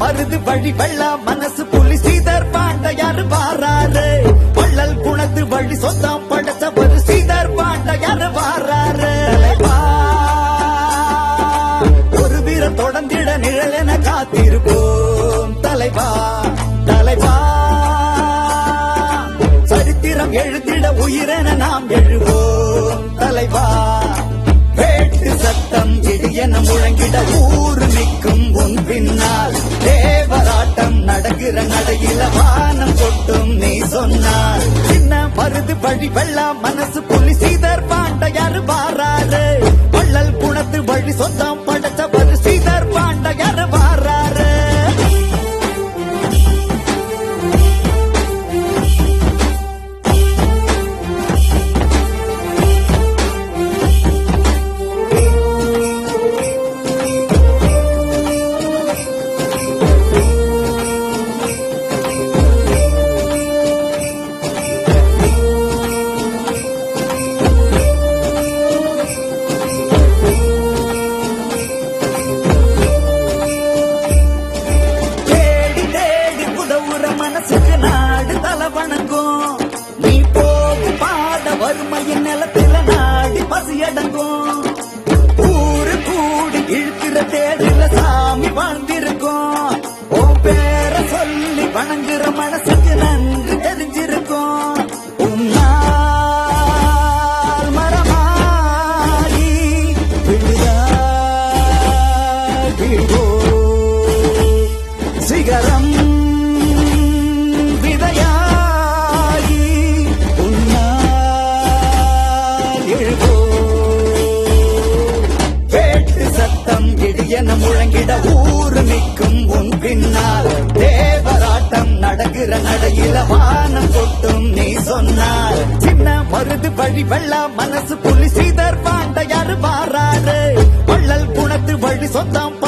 மருது வழி வெள்ள மனசு புலி. சீதர் பாண்டையார் வாராரு. வள்ளல் குணத்து வழி சொந்தம் படைச்சவர் சீதர் பாண்டையார் வாராரு. ஒரு வீர தொடர்ந்திட நிழல் என காத்திருப்போம். தலைவா தலைவா. சரித்திரம் எழுதிட உயிரென நாம் எழுவோம். தலைவா வேட்டு சத்த தேவராட்டம் நடையில வானம் கொட்டும் நீ சொன்னார். சின்ன பருது வழி வெள்ளம் மனசு புலி சீதர் பாண்டையார் பாராரு வள்ளல் குணத்து வழி சொந்தம் ஊரு கூடி இழுக்கிற தேடில சாமி வாழ்ந்திருக்கும். உன் பேர சொல்லி வணங்குற மனசுக்கு நன்றி தெரிஞ்சிருக்கும். உன்னால் வேட்டு இடியன முழங்கிட ஊரு நிற்கும் உன் பின்னால். தேவராட்டம் நடக்கிற நடையில வானம் கொட்டும் நீ சொன்னால். சின்ன மருது வழி வெள்ள மனசு புலி சீதர் பாண்டையார் வாராரு வள்ளல் குணத்து வழி சொந்தம்